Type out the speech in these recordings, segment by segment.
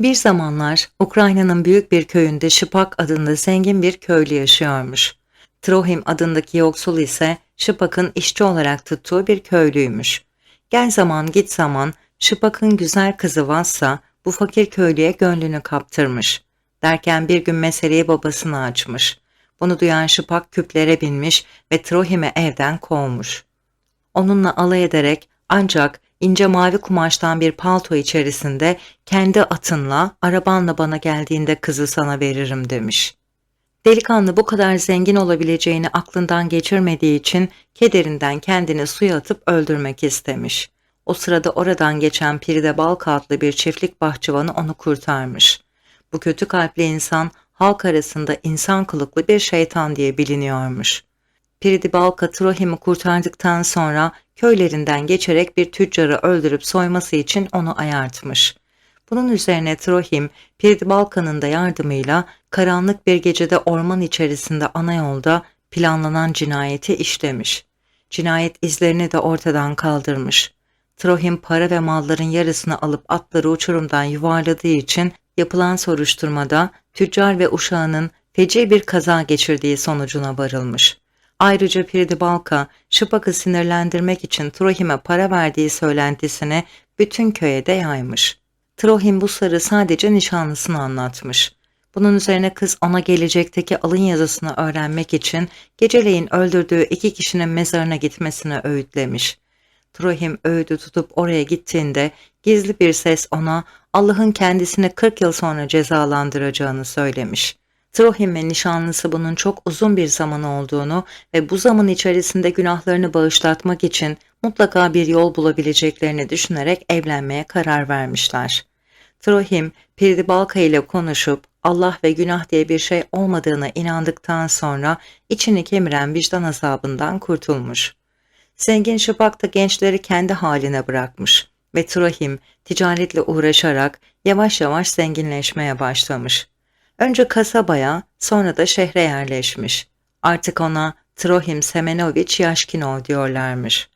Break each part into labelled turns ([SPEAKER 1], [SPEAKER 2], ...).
[SPEAKER 1] Bir zamanlar Ukrayna'nın büyük bir köyünde Şıpak adında zengin bir köylü yaşıyormuş. Trohim adındaki yoksul ise Şıpak'ın işçi olarak tuttuğu bir köylüymüş. Gel zaman git zaman Şıpak'ın güzel kızı Vassa bu fakir köylüye gönlünü kaptırmış. Derken bir gün meseleyi babasına açmış. Bunu duyan Şıpak küplere binmiş ve Trohim'i evden kovmuş. Onunla alay ederek ancak ince mavi kumaştan bir palto içerisinde kendi atınla, arabanla bana geldiğinde kızı sana veririm demiş. Delikanlı bu kadar zengin olabileceğini aklından geçirmediği için kederinden kendini suya atıp öldürmek istemiş. O sırada oradan geçen Piride Balka adlı bir çiftlik bahçıvanı onu kurtarmış. Bu kötü kalpli insan halk arasında insan kılıklı bir şeytan diye biliniyormuş. Piridi Balka Trohim'i kurtardıktan sonra köylerinden geçerek bir tüccarı öldürüp soyması için onu ayartmış. Bunun üzerine Trohim, Piridi Balka'nın da yardımıyla karanlık bir gecede orman içerisinde ana yolda planlanan cinayeti işlemiş. Cinayet izlerini de ortadan kaldırmış. Trohim para ve malların yarısını alıp atları uçurumdan yuvarladığı için yapılan soruşturmada tüccar ve uşağının feci bir kaza geçirdiği sonucuna varılmış. Ayrıca Pirdi Balka, Şıpak'ı sinirlendirmek için Trohim'e para verdiği söylentisini bütün köye de yaymış. Trohim bu sırrı sadece nişanlısına anlatmış. Bunun üzerine kız ona gelecekteki alın yazısını öğrenmek için geceleyin öldürdüğü iki kişinin mezarına gitmesini öğütlemiş. Trohim öğüdü tutup oraya gittiğinde gizli bir ses ona Allah'ın kendisini 40 yıl sonra cezalandıracağını söylemiş. Trohim ve nişanlısı bunun çok uzun bir zaman olduğunu ve bu zaman içerisinde günahlarını bağışlatmak için mutlaka bir yol bulabileceklerini düşünerek evlenmeye karar vermişler. Trohim, Pirdi Balka ile konuşup Allah ve günah diye bir şey olmadığına inandıktan sonra içini kemiren vicdan azabından kurtulmuş. Zengin Şıpak da gençleri kendi haline bırakmış ve Trohim ticaretle uğraşarak yavaş yavaş zenginleşmeye başlamış. Önce kasabaya, sonra da şehre yerleşmiş. Artık ona Trohim Semenoviç Yaşkinov diyorlarmış.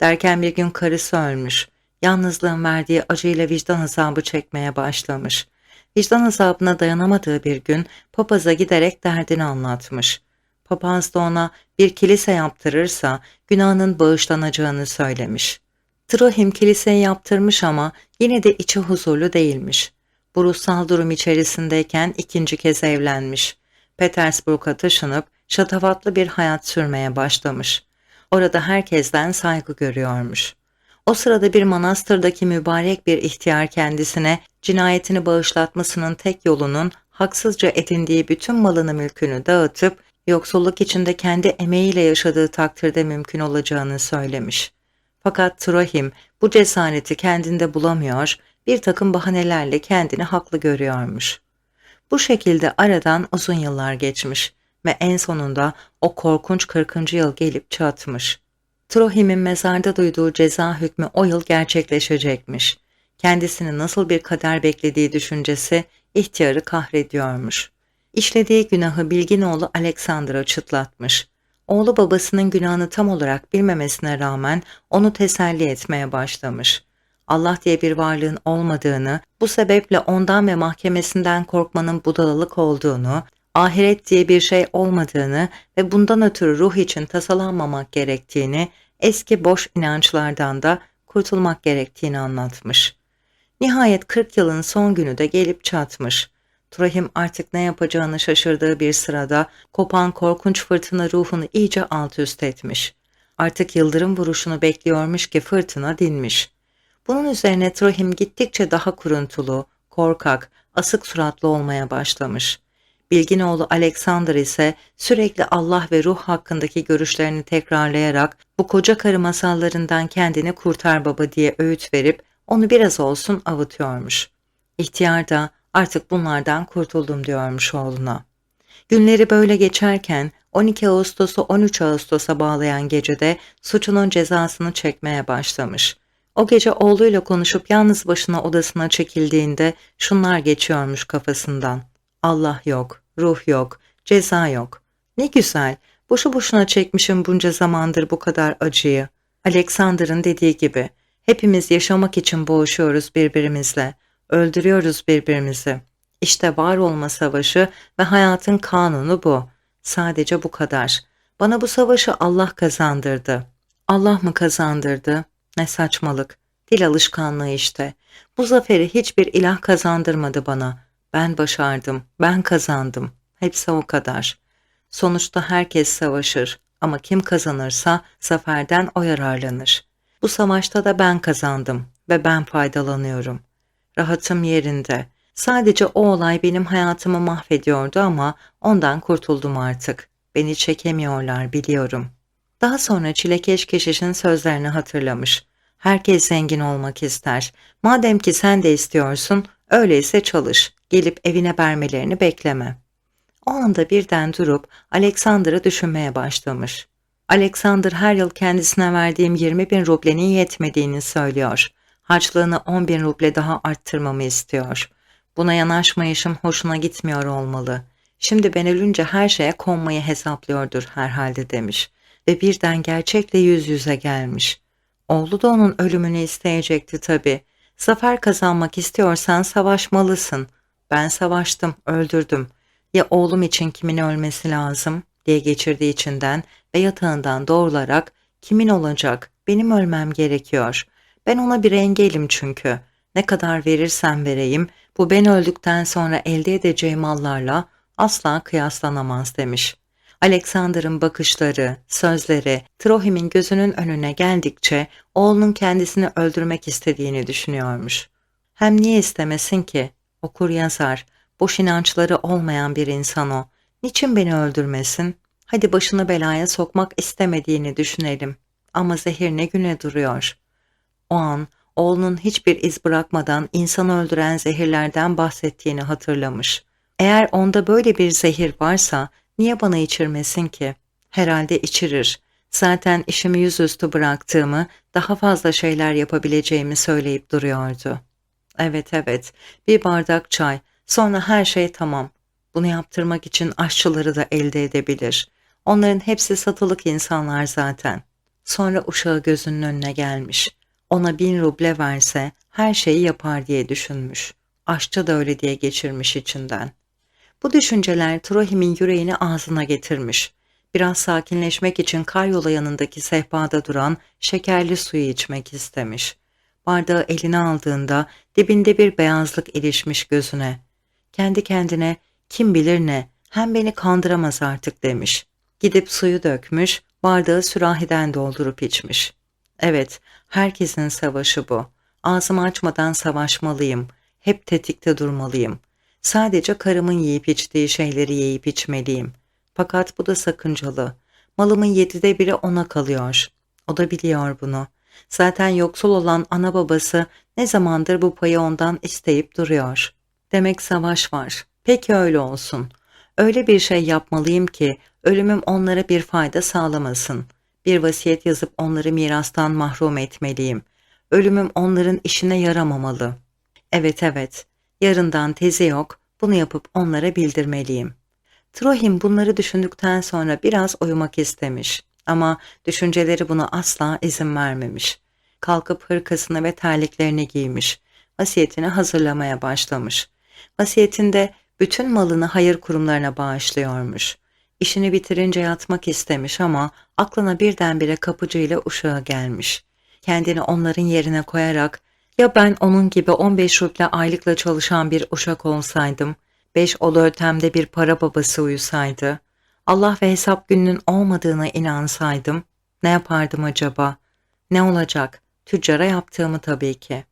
[SPEAKER 1] Derken bir gün karısı ölmüş. Yalnızlığın verdiği acıyla vicdan azabı çekmeye başlamış. Vicdan azabına dayanamadığı bir gün papaza giderek derdini anlatmış. Papaz da ona bir kilise yaptırırsa günahının bağışlanacağını söylemiş. Trohim kiliseyi yaptırmış ama yine de içi huzurlu değilmiş. Bu ruhsal durum içerisindeyken ikinci kez evlenmiş. Petersburg'a taşınıp şatafatlı bir hayat sürmeye başlamış. Orada herkesten saygı görüyormuş. O sırada bir manastırdaki mübarek bir ihtiyar kendisine cinayetini bağışlatmasının tek yolunun haksızca edindiği bütün malını mülkünü dağıtıp yoksulluk içinde kendi emeğiyle yaşadığı takdirde mümkün olacağını söylemiş. Fakat Trohim bu cesareti kendinde bulamıyor, bir takım bahanelerle kendini haklı görüyormuş. Bu şekilde aradan uzun yıllar geçmiş ve en sonunda o korkunç 40. yıl gelip çatmış. Trohim'in mezarda duyduğu ceza hükmü o yıl gerçekleşecekmiş. Kendisini nasıl bir kader beklediği düşüncesi ihtiyarı kahrediyormuş. İşlediği günahı bilgin oğlu Alexander'a çıtlatmış. Oğlu babasının günahını tam olarak bilmemesine rağmen onu teselli etmeye başlamış. Allah diye bir varlığın olmadığını, bu sebeple ondan ve mahkemesinden korkmanın budalalık olduğunu, ahiret diye bir şey olmadığını ve bundan ötürü ruh için tasalanmamak gerektiğini, eski boş inançlardan da kurtulmak gerektiğini anlatmış. Nihayet 40 yılın son günü de gelip çatmış. Turahim artık ne yapacağını şaşırdığı bir sırada kopan korkunç fırtına ruhunu iyice alt üst etmiş. Artık yıldırım vuruşunu bekliyormuş ki fırtına dinmiş. Bunun üzerine Trohim gittikçe daha kuruntulu, korkak, asık suratlı olmaya başlamış. Bilginoğlu Alexander ise sürekli Allah ve ruh hakkındaki görüşlerini tekrarlayarak bu koca karı masallarından kendini kurtar baba diye öğüt verip onu biraz olsun avutuyormuş. İhtiyar da artık bunlardan kurtuldum diyormuş oğluna. Günleri böyle geçerken 12 Ağustos'u 13 Ağustos'a bağlayan gecede suçunun cezasını çekmeye başlamış. O gece oğluyla konuşup yalnız başına odasına çekildiğinde şunlar geçiyormuş kafasından. Allah yok, ruh yok, ceza yok. Ne güzel, boşu boşuna çekmişim bunca zamandır bu kadar acıyı. Alexander'ın dediği gibi, hepimiz yaşamak için boğuşuyoruz birbirimizle. Öldürüyoruz birbirimizi. İşte var olma savaşı ve hayatın kanunu bu. Sadece bu kadar. Bana bu savaşı Allah kazandırdı. Allah mı kazandırdı? Ne saçmalık. Dil alışkanlığı işte. Bu zaferi hiçbir ilah kazandırmadı bana. Ben başardım, ben kazandım. Hepsi o kadar. Sonuçta herkes savaşır ama kim kazanırsa zaferden o yararlanır. Bu savaşta da ben kazandım ve ben faydalanıyorum. Rahatım yerinde. Sadece o olay benim hayatımı mahvediyordu ama ondan kurtuldum artık. Beni çekemiyorlar biliyorum. Daha sonra çilekeş keşişin sözlerini hatırlamış. Herkes zengin olmak ister. Madem ki sen de istiyorsun, öyleyse çalış. Gelip evine vermelerini bekleme. O anda birden durup Alexander'ı düşünmeye başlamış. Alexander her yıl kendisine verdiğim 20 bin rublenin yetmediğini söylüyor. Harçlığını 10 bin ruble daha arttırmamı istiyor. Buna yanaşmayışım hoşuna gitmiyor olmalı. Şimdi ben ölünce her şeye konmayı hesaplıyordur herhalde demiş. Ve birden gerçekle yüz yüze gelmiş. Oğlu da onun ölümünü isteyecekti tabii. Zafer kazanmak istiyorsan savaşmalısın. Ben savaştım, öldürdüm. Ya oğlum için kimin ölmesi lazım diye geçirdiği içinden ve yatağından doğrularak kimin olacak, benim ölmem gerekiyor. Ben ona bir engelim çünkü. Ne kadar verirsem vereyim, bu ben öldükten sonra elde edeceğim mallarla asla kıyaslanamaz demiş. Alexander'ın bakışları, sözleri, Trohim'in gözünün önüne geldikçe oğlunun kendisini öldürmek istediğini düşünüyormuş. Hem niye istemesin ki? Okur yazar, boş inançları olmayan bir insan o. Niçin beni öldürmesin? Hadi başını belaya sokmak istemediğini düşünelim. Ama zehir ne güne duruyor. O an oğlunun hiçbir iz bırakmadan insanı öldüren zehirlerden bahsettiğini hatırlamış. Eğer onda böyle bir zehir varsa niye bana içirmesin ki? Herhalde içirir. Zaten işimi yüzüstü bıraktığımı, daha fazla şeyler yapabileceğimi söyleyip duruyordu. Evet evet, bir bardak çay, sonra her şey tamam. Bunu yaptırmak için aşçıları da elde edebilir. Onların hepsi satılık insanlar zaten. Sonra uşağı gözünün önüne gelmiş. Ona bin ruble verse her şeyi yapar diye düşünmüş. Aşçı da öyle diye geçirmiş içinden. Bu düşünceler Trohim'in yüreğini ağzına getirmiş. Biraz sakinleşmek için karyola yanındaki sehpada duran şekerli suyu içmek istemiş. Bardağı eline aldığında dibinde bir beyazlık ilişmiş gözüne. Kendi kendine kim bilir ne hem beni kandıramaz artık demiş. Gidip suyu dökmüş, bardağı sürahiden doldurup içmiş. Evet, herkesin savaşı bu. Ağzımı açmadan savaşmalıyım. Hep tetikte durmalıyım. Sadece karımın yiyip içtiği şeyleri yiyip içmeliyim. Fakat bu da sakıncalı. Malımın yedide biri ona kalıyor. O da biliyor bunu. Zaten yoksul olan ana babası ne zamandır bu payı ondan isteyip duruyor. Demek savaş var. Peki öyle olsun. Öyle bir şey yapmalıyım ki ölümüm onlara bir fayda sağlamasın. Bir vasiyet yazıp onları mirastan mahrum etmeliyim. Ölümüm onların işine yaramamalı. Evet evet, yarından tezi yok, bunu yapıp onlara bildirmeliyim. Trohim bunları düşündükten sonra biraz uyumak istemiş ama düşünceleri buna asla izin vermemiş. Kalkıp hırkasını ve terliklerini giymiş, vasiyetini hazırlamaya başlamış. Vasiyetinde bütün malını hayır kurumlarına bağışlıyormuş. İşini bitirince yatmak istemiş ama aklına birdenbire kapıcıyla uşağı gelmiş. Kendini onların yerine koyarak ya ben onun gibi 15 ruble aylıkla çalışan bir uşak olsaydım, 5 olu ötemde bir para babası uyusaydı, Allah ve hesap gününün olmadığına inansaydım, ne yapardım acaba? Ne olacak? Tüccara yaptığımı tabii ki.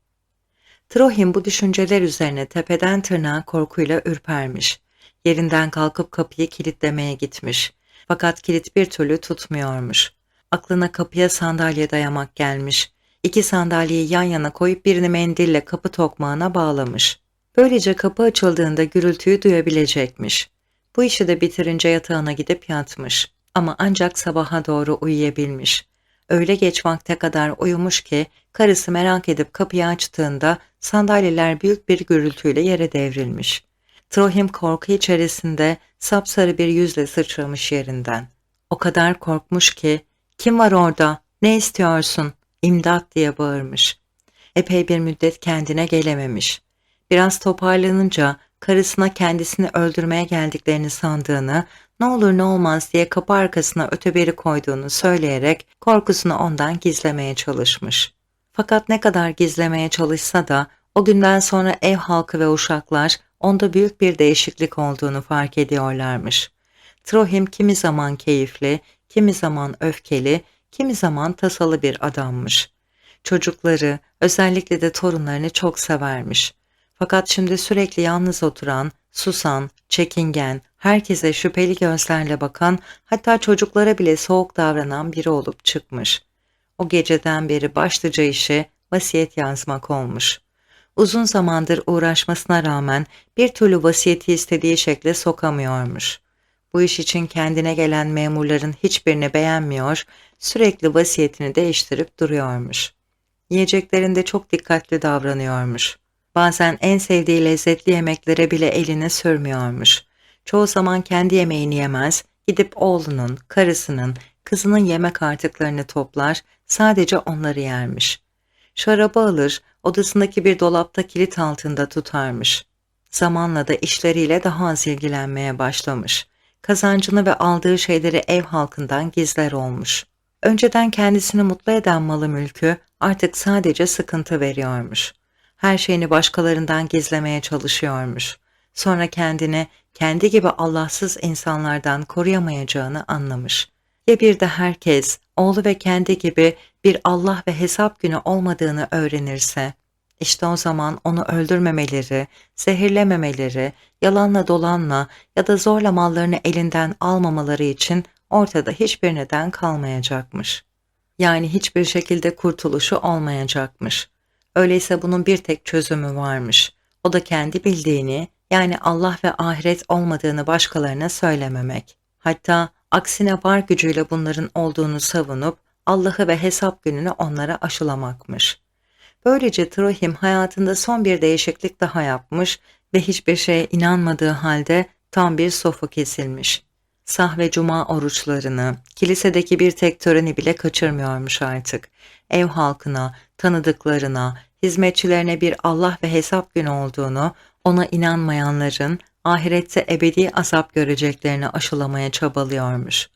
[SPEAKER 1] Trohim bu düşünceler üzerine tepeden tırnağa korkuyla ürpermiş. Yerinden kalkıp kapıyı kilitlemeye gitmiş. Fakat kilit bir türlü tutmuyormuş. Aklına kapıya sandalye dayamak gelmiş. İki sandalyeyi yan yana koyup birini mendille kapı tokmağına bağlamış. Böylece kapı açıldığında gürültüyü duyabilecekmiş. Bu işi de bitirince yatağına gidip yatmış. Ama ancak sabaha doğru uyuyabilmiş. Öyle geç vakte kadar uyumuş ki karısı merak edip kapıyı açtığında sandalyeler büyük bir gürültüyle yere devrilmiş. Trohim korku içerisinde sapsarı bir yüzle sıçramış yerinden. O kadar korkmuş ki, kim var orada, ne istiyorsun, imdat diye bağırmış. Epey bir müddet kendine gelememiş. Biraz toparlanınca karısına kendisini öldürmeye geldiklerini sandığını, ne olur ne olmaz diye kapı arkasına öteberi koyduğunu söyleyerek korkusunu ondan gizlemeye çalışmış. Fakat ne kadar gizlemeye çalışsa da o günden sonra ev halkı ve uşaklar onda büyük bir değişiklik olduğunu fark ediyorlarmış. Trohim kimi zaman keyifli, kimi zaman öfkeli, kimi zaman tasalı bir adammış. Çocukları, özellikle de torunlarını çok severmiş. Fakat şimdi sürekli yalnız oturan, susan, çekingen, herkese şüpheli gözlerle bakan, hatta çocuklara bile soğuk davranan biri olup çıkmış. O geceden beri başlıca işi vasiyet yazmak olmuş. Uzun zamandır uğraşmasına rağmen bir türlü vasiyeti istediği şekle sokamıyormuş. Bu iş için kendine gelen memurların hiçbirini beğenmiyor, sürekli vasiyetini değiştirip duruyormuş. Yiyeceklerinde çok dikkatli davranıyormuş. Bazen en sevdiği lezzetli yemeklere bile elini sürmüyormuş. Çoğu zaman kendi yemeğini yemez, gidip oğlunun, karısının, kızının yemek artıklarını toplar, sadece onları yermiş. Şarabı alır, odasındaki bir dolapta kilit altında tutarmış. Zamanla da işleriyle daha az ilgilenmeye başlamış. Kazancını ve aldığı şeyleri ev halkından gizler olmuş. Önceden kendisini mutlu eden malı mülkü artık sadece sıkıntı veriyormuş. Her şeyini başkalarından gizlemeye çalışıyormuş. Sonra kendini kendi gibi Allahsız insanlardan koruyamayacağını anlamış. Ya bir de herkes oğlu ve kendi gibi bir Allah ve hesap günü olmadığını öğrenirse, işte o zaman onu öldürmemeleri, zehirlememeleri, yalanla dolanla ya da zorla mallarını elinden almamaları için ortada hiçbir neden kalmayacakmış. Yani hiçbir şekilde kurtuluşu olmayacakmış. Öyleyse bunun bir tek çözümü varmış. O da kendi bildiğini, yani Allah ve ahiret olmadığını başkalarına söylememek. Hatta aksine var gücüyle bunların olduğunu savunup Allah'ı ve hesap gününü onlara aşılamakmış. Böylece Trohim hayatında son bir değişiklik daha yapmış ve hiçbir şeye inanmadığı halde tam bir sofu kesilmiş. Sah ve cuma oruçlarını, kilisedeki bir tek töreni bile kaçırmıyormuş artık. Ev halkına, tanıdıklarına, hizmetçilerine bir Allah ve hesap günü olduğunu, ona inanmayanların ahirette ebedi azap göreceklerini aşılamaya çabalıyormuş.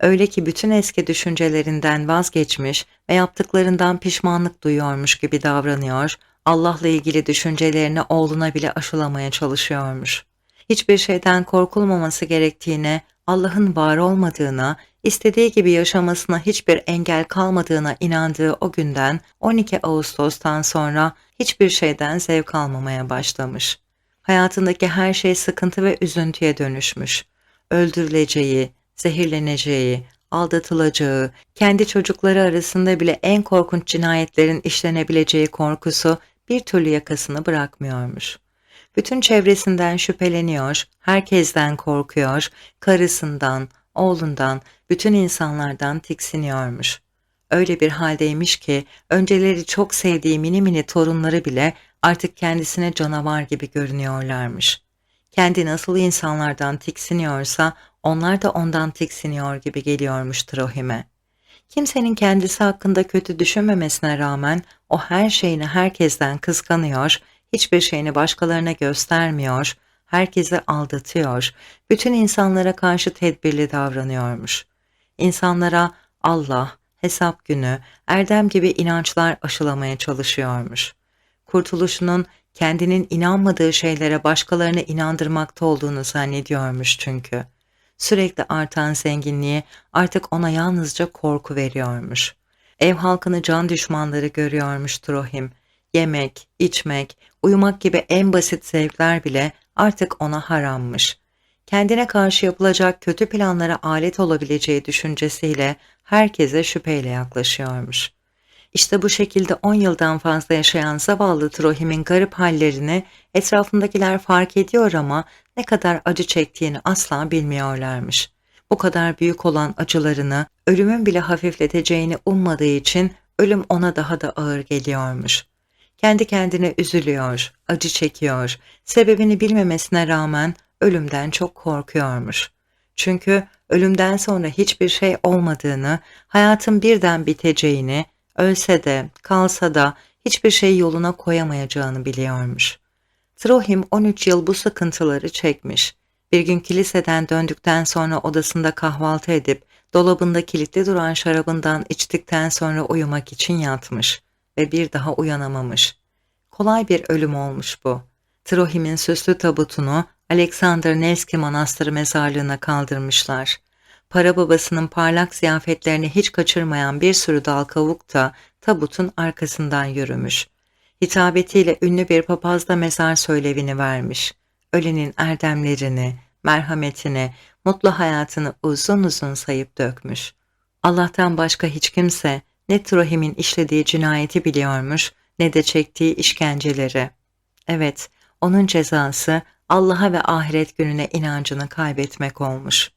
[SPEAKER 1] Öyle ki bütün eski düşüncelerinden vazgeçmiş ve yaptıklarından pişmanlık duyuyormuş gibi davranıyor, Allah'la ilgili düşüncelerini oğluna bile aşılamaya çalışıyormuş. Hiçbir şeyden korkulmaması gerektiğine, Allah'ın var olmadığına, istediği gibi yaşamasına hiçbir engel kalmadığına inandığı o günden 12 Ağustos'tan sonra hiçbir şeyden zevk almamaya başlamış. Hayatındaki her şey sıkıntı ve üzüntüye dönüşmüş. Öldürüleceği, zehirleneceği, aldatılacağı, kendi çocukları arasında bile en korkunç cinayetlerin işlenebileceği korkusu bir türlü yakasını bırakmıyormuş. Bütün çevresinden şüpheleniyor, herkesten korkuyor, karısından, oğlundan, bütün insanlardan tiksiniyormuş. Öyle bir haldeymiş ki önceleri çok sevdiği mini mini torunları bile artık kendisine canavar gibi görünüyorlarmış. Kendi nasıl insanlardan tiksiniyorsa onlar da ondan tiksiniyor gibi geliyormuş Trohim'e. Kimsenin kendisi hakkında kötü düşünmemesine rağmen o her şeyini herkesten kıskanıyor, hiçbir şeyini başkalarına göstermiyor, herkesi aldatıyor, bütün insanlara karşı tedbirli davranıyormuş. İnsanlara Allah, hesap günü, erdem gibi inançlar aşılamaya çalışıyormuş. Kurtuluşunun kendinin inanmadığı şeylere başkalarını inandırmakta olduğunu zannediyormuş çünkü. Sürekli artan zenginliği artık ona yalnızca korku veriyormuş. Ev halkını can düşmanları görüyormuş Trohim. Yemek, içmek, uyumak gibi en basit zevkler bile artık ona harammış. Kendine karşı yapılacak kötü planlara alet olabileceği düşüncesiyle herkese şüpheyle yaklaşıyormuş. İşte bu şekilde 10 yıldan fazla yaşayan zavallı Trohim'in garip hallerini etrafındakiler fark ediyor ama ne kadar acı çektiğini asla bilmiyorlarmış. Bu kadar büyük olan acılarını ölümün bile hafifleteceğini ummadığı için ölüm ona daha da ağır geliyormuş. Kendi kendine üzülüyor, acı çekiyor, sebebini bilmemesine rağmen ölümden çok korkuyormuş. Çünkü ölümden sonra hiçbir şey olmadığını, hayatın birden biteceğini, ölse de, kalsa da hiçbir şey yoluna koyamayacağını biliyormuş. Trohim 13 yıl bu sıkıntıları çekmiş. Bir gün kiliseden döndükten sonra odasında kahvaltı edip dolabında kilitli duran şarabından içtikten sonra uyumak için yatmış ve bir daha uyanamamış. Kolay bir ölüm olmuş bu. Trohim'in süslü tabutunu Alexander Nevski Manastırı mezarlığına kaldırmışlar. Para babasının parlak ziyafetlerini hiç kaçırmayan bir sürü dal kavuk da tabutun arkasından yürümüş. Hitabetiyle ünlü bir papaz da mezar söylevini vermiş. Ölenin erdemlerini, merhametini, mutlu hayatını uzun uzun sayıp dökmüş. Allah'tan başka hiç kimse ne Trohim'in işlediği cinayeti biliyormuş ne de çektiği işkenceleri. Evet, onun cezası Allah'a ve ahiret gününe inancını kaybetmek olmuş.